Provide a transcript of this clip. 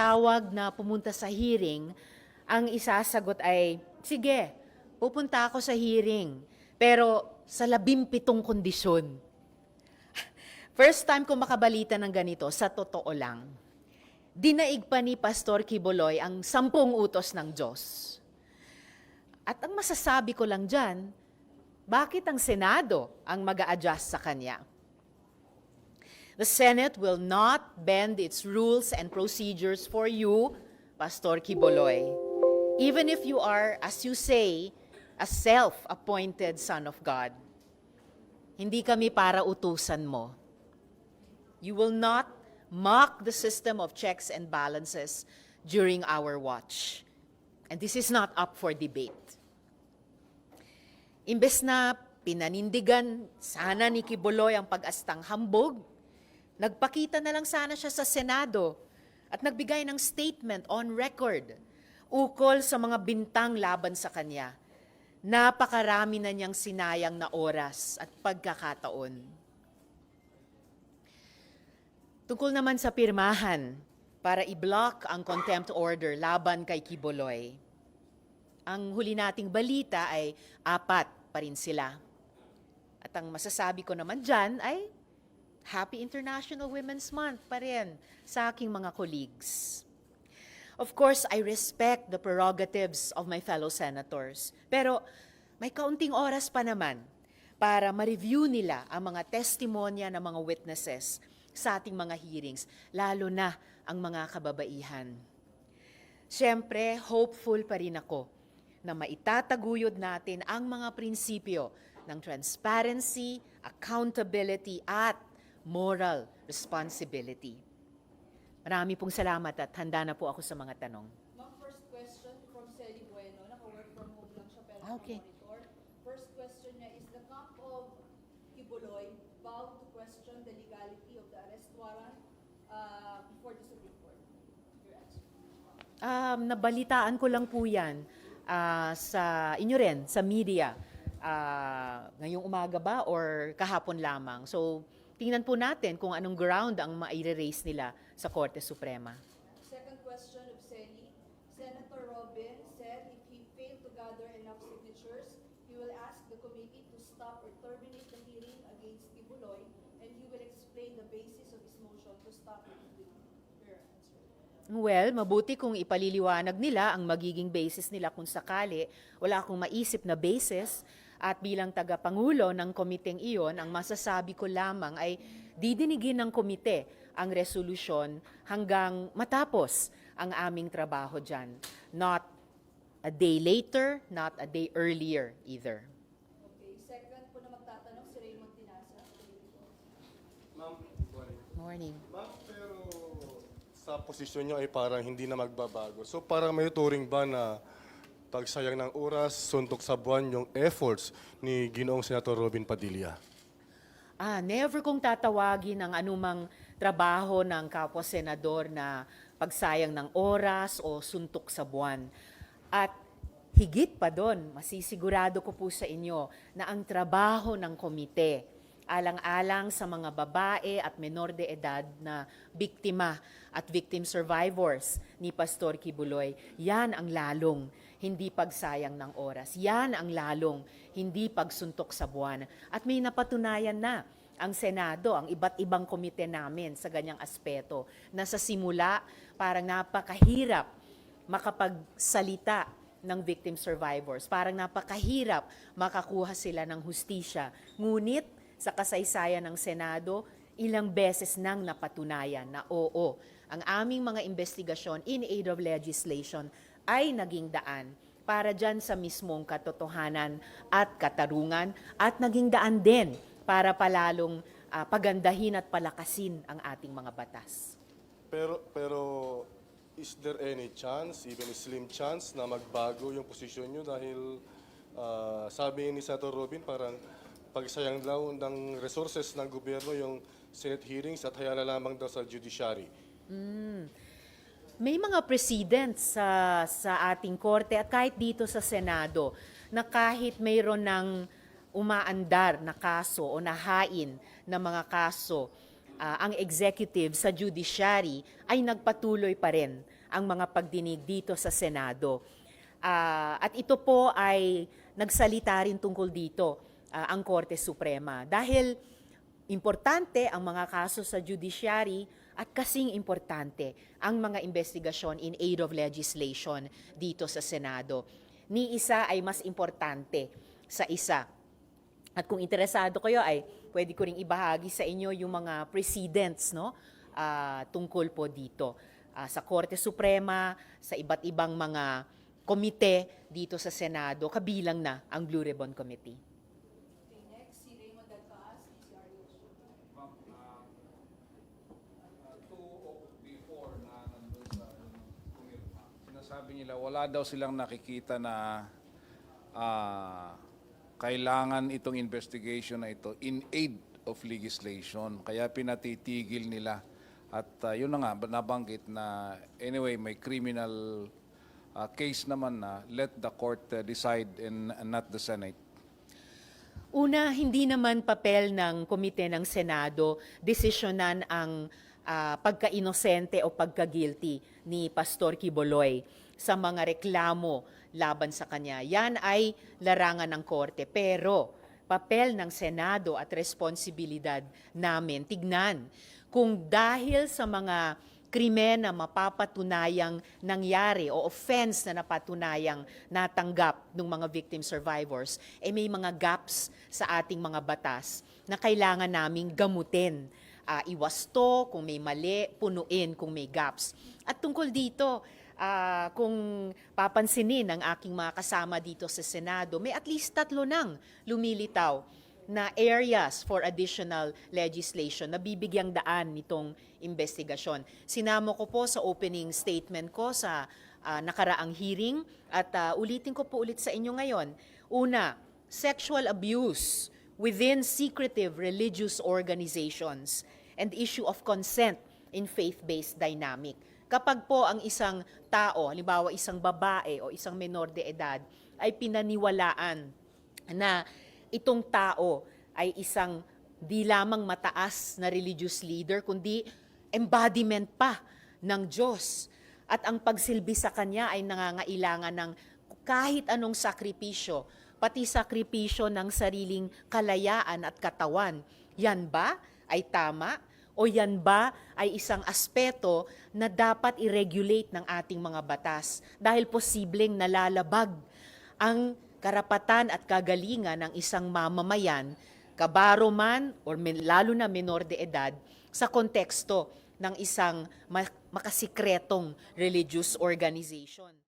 tumawag na pumunta sa hearing, ang isasagot ay, sige, pupunta ako sa hearing, pero sa labimpitong kondisyon. First time ko makabalita ng ganito, sa totoo lang. Dinaig pa ni Pastor Kiboloy ang sampung utos ng Diyos. At ang masasabi ko lang dyan, bakit ang Senado ang mag adjust sa kanya? The Senate will not bend its rules and procedures for you, Pastor Kiboloy. Even if you are, as you say, a self-appointed son of God. Hindi kami para utusan mo. You will not mock the system of checks and balances during our watch. And this is not up for debate. Imbes na pinanindigan sana ni Kiboloy ang pag-astang hambog, nagpakita na lang sana siya sa Senado at nagbigay ng statement on record ukol sa mga bintang laban sa kanya. Napakarami na niyang sinayang na oras at pagkakataon. Tungkol naman sa pirmahan para i-block ang contempt order laban kay Kiboloy. Ang huli nating balita ay apat pa rin sila. At ang masasabi ko naman dyan ay Happy International Women's Month pa rin sa aking mga colleagues. Of course, I respect the prerogatives of my fellow senators. Pero may kaunting oras pa naman para ma-review nila ang mga testimonya ng mga witnesses sa ating mga hearings, lalo na ang mga kababaihan. Siyempre, hopeful pa rin ako na maitataguyod natin ang mga prinsipyo ng transparency, accountability, at moral responsibility. Marami pong salamat at handa na po ako sa mga tanong. Ma'am, first question from Celi Bueno. Naka-work from home lang siya pero Ah, okay. monitor. First question niya is the camp of Kibuloy vowed to question the legality of the arrest warrant uh, before the Supreme Court. Your answer. Um, nabalitaan ko lang po yan ah, sa inyo rin, sa media. Ah, ngayong umaga ba or kahapon lamang. So, tingnan po natin kung anong ground ang maire-raise nila sa Korte Suprema. Second question of Celi. Senator Robin said if he failed to gather enough signatures, he will ask the committee to stop or terminate the hearing against Kibuloy and he will explain the basis of his motion to stop the hearing. Your answer. Well, mabuti kung ipaliliwanag nila ang magiging basis nila kung sakali. Wala akong maisip na basis. At bilang tagapangulo ng komiteng iyon, ang masasabi ko lamang ay didinigin ng komite ang resolusyon hanggang matapos ang aming trabaho dyan. Not a day later, not a day earlier either. Okay, second po na magtatanong si Raymond Tinasa. Ma'am. Morning. Ma'am, pero sa posisyon nyo ay parang hindi na magbabago. So parang may turing ba na pagsayang ng oras, suntok sa buwan yung efforts ni Ginoong Senator Robin Padilla? Ah, never kong tatawagin ang anumang trabaho ng kapwa senador na pagsayang ng oras o suntok sa buwan. At higit pa doon, masisigurado ko po sa inyo na ang trabaho ng komite, alang-alang sa mga babae at menor de edad na biktima at victim survivors ni Pastor Kibuloy, yan ang lalong hindi pagsayang ng oras. Yan ang lalong hindi pagsuntok sa buwan. At may napatunayan na ang Senado, ang iba't ibang komite namin sa ganyang aspeto, na sa simula parang napakahirap makapagsalita ng victim survivors. Parang napakahirap makakuha sila ng hustisya. Ngunit sa kasaysayan ng Senado, ilang beses nang napatunayan na oo, ang aming mga investigasyon in aid of legislation ay naging daan para dyan sa mismong katotohanan at katarungan at naging daan din para palalong ah, pagandahin at palakasin ang ating mga batas. Pero, pero is there any chance, even a slim chance, na magbago yung posisyon nyo dahil ah, sabi ni Senator Robin parang pagsayang daw ng resources ng gobyerno yung Senate hearings at hayala lamang daw sa judiciary. May mga precedents sa, sa ating korte at kahit dito sa Senado na kahit mayroon ng umaandar na kaso o nahain na mga kaso, ah, ang executive sa judiciary ay nagpatuloy pa rin ang mga pagdinig dito sa Senado. Ah, at ito po ay nagsalita rin tungkol dito ah, ang Korte Suprema dahil importante ang mga kaso sa judiciary at kasing importante ang mga investigasyon in aid of legislation dito sa Senado. Ni isa ay mas importante sa isa. At kung interesado kayo ay pwede ko ring ibahagi sa inyo yung mga precedents no ah, tungkol po dito Ah, sa Korte Suprema, sa iba't ibang mga komite dito sa Senado, kabilang na ang Blue Ribbon Committee. Okay, next, si Raymond Alcaaz, DCRH. Ma'am, ah, ah, two o before na nandun sa ano, pumirma, sinasabi nila wala daw silang nakikita na ah, kailangan itong investigation na ito in aid of legislation. Kaya pinatitigil nila. At ah, yun na nga, nabanggit na anyway, may criminal ah, case naman na let the court ah, decide and, and not the Senate. Una, hindi naman papel ng komite ng Senado desisyonan ang ah, pagka-inosente o pagka-guilty ni Pastor Kiboloy sa mga reklamo laban sa kanya. Yan ay larangan ng korte. Pero papel ng Senado at responsibilidad namin tignan kung dahil sa mga krimen na mapapatunayang nangyari o offense na napatunayang natanggap ng mga victim survivors, eh may mga gaps sa ating mga batas na kailangan naming gamutin. Ah, iwasto kung may mali, punuin kung may gaps. At tungkol dito, ah, kung papansinin ng aking mga kasama dito sa Senado, may at least tatlo nang lumilitaw na areas for additional legislation na bibigyang daan nitong investigasyon. Sinamo ko po sa opening statement ko sa ah, nakaraang hearing at ah, ulitin ko po ulit sa inyo ngayon. Una, sexual abuse within secretive religious organizations and issue of consent in faith-based dynamic. Kapag po ang isang tao, halimbawa isang babae o isang menor de edad, ay pinaniwalaan na itong tao ay isang di lamang mataas na religious leader, kundi embodiment pa ng Diyos. At ang pagsilbi sa kanya ay nangangailangan ng kahit anong sakripisyo, pati sakripisyo ng sariling kalayaan at katawan. Yan ba ay tama? O yan ba ay isang aspeto na dapat i-regulate ng ating mga batas dahil posibleng nalalabag ang karapatan at kagalingan ng isang mamamayan, kabaro man or men- lalo na menor de edad, sa konteksto ng isang ma- makasikretong religious organization.